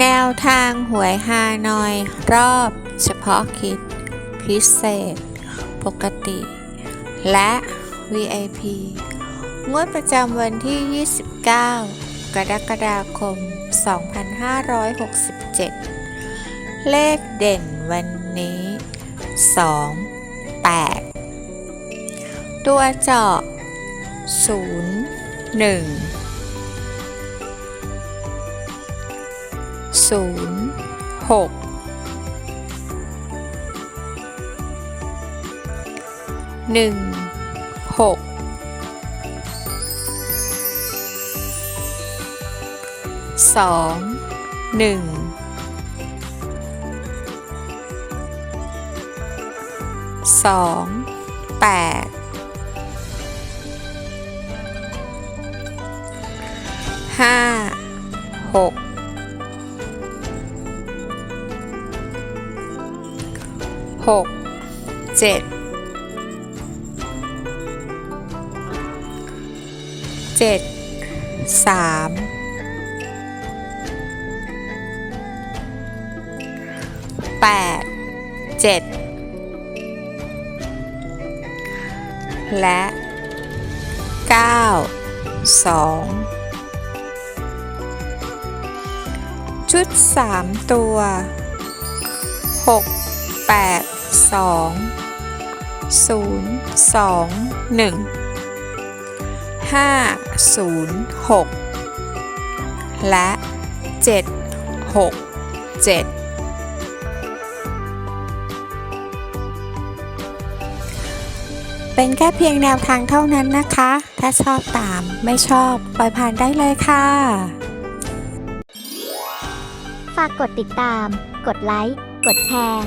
แนวทางหวยฮานอย รอบเฉพาะกิจ พิเศษ ปกติ และ VIP งวดประจำวันที่ 29 กรกฎาคม 2567 เลขเด่นวันนี้ 2 8 ตัวเจาะ 0 1 ศูนย์หกหนึ่งหกสองหนึ่งสองแปด หกเจ็ดเจ็ดสามแปดเจ็ดและเก้าสองชุดสามตัวหกแปด สองศูนย์สองหนึ่งห้าศูนย์หกและเจ็ดหกเจ็ดเป็นแค่เพียงแนวทางเท่านั้นนะคะ ถ้าชอบตามไม่ชอบ ปล่อยผ่านได้เลยค่ะ ฝากกดติดตาม กดไลค์ กดแชร์